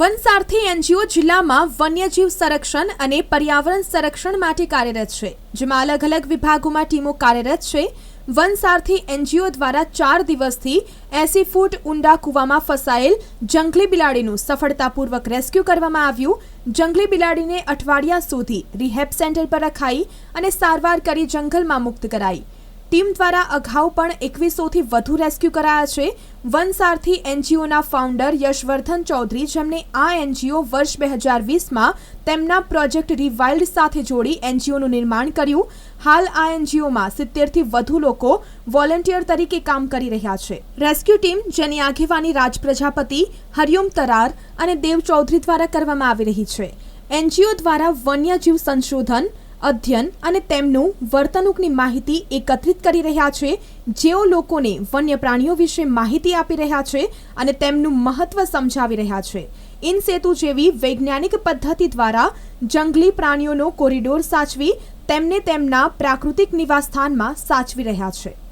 વનસારથી NGO જિલ્લામાં વન્યજીવ સંરક્ષણ અને પર્યાવરણ સંરક્ષણ માટે કાર્યરત છે, જેમાં અલગ અલગ વિભાગોમાં ટીમો કાર્યરત છે. વનસારથી એનજીઓ દ્વારા ચાર દિવસથી એસી ફૂટ ઊંડા કૂવામાં ફસાયેલ જંગલી બિલાડીનું સફળતાપૂર્વક રેસ્ક્યુ કરવામાં આવ્યું. જંગલી બિલાડીને અઠવાડિયા સુધી રિહેબ સેન્ટર પર રખાઈ અને સારવાર કરી જંગલમાં મુક્ત કરાઈ. ટીમ દ્વારા અગાઉ પણ એકવીસોથી વધુ રેસ્ક્યુ કરાયા છે. વનસારથી એનજીઓના ફાઉન્ડર યશવર્ધન ચૌધરી જેમણે આ એનજીઓ વર્ષ બે હજાર વીસમાં તેમના પ્રોજેક્ટ રિવાઇલ્ડ સાથે જોડી એનજીઓનું નિર્માણ કર્યું. હાલ આ એનજીઓમાં સિત્તેરથી વધુ લોકો વોલેન્ટિયર તરીકે કામ કરી રહ્યા છે. રેસ્ક્યુ ટીમ, જેની આગેવાની રાજ પ્રજાપતિ હરિઓમ તરાર અને દેવ ચૌધરી દ્વારા કરવામાં આવી રહી છે. એનજીઓ દ્વારા વન્યજીવ સંશોધન અધ્યયન અને તેમનું વર્તણૂકની માહિતી એકત્રિત કરી રહ્યા છે. જેઓ લોકોને વન્ય પ્રાણીઓ વિશે માહિતી આપી રહ્યા છે અને તેમનું મહત્વ સમજાવી રહ્યા છે. ઇન સેતુ જેવી વૈજ્ઞાનિક પદ્ધતિ દ્વારા જંગલી પ્રાણીઓનો કોરિડોર સાચવી તેમને તેમના પ્રાકૃતિક નિવાસસ્થાનમાં સાચવી રહ્યા છે.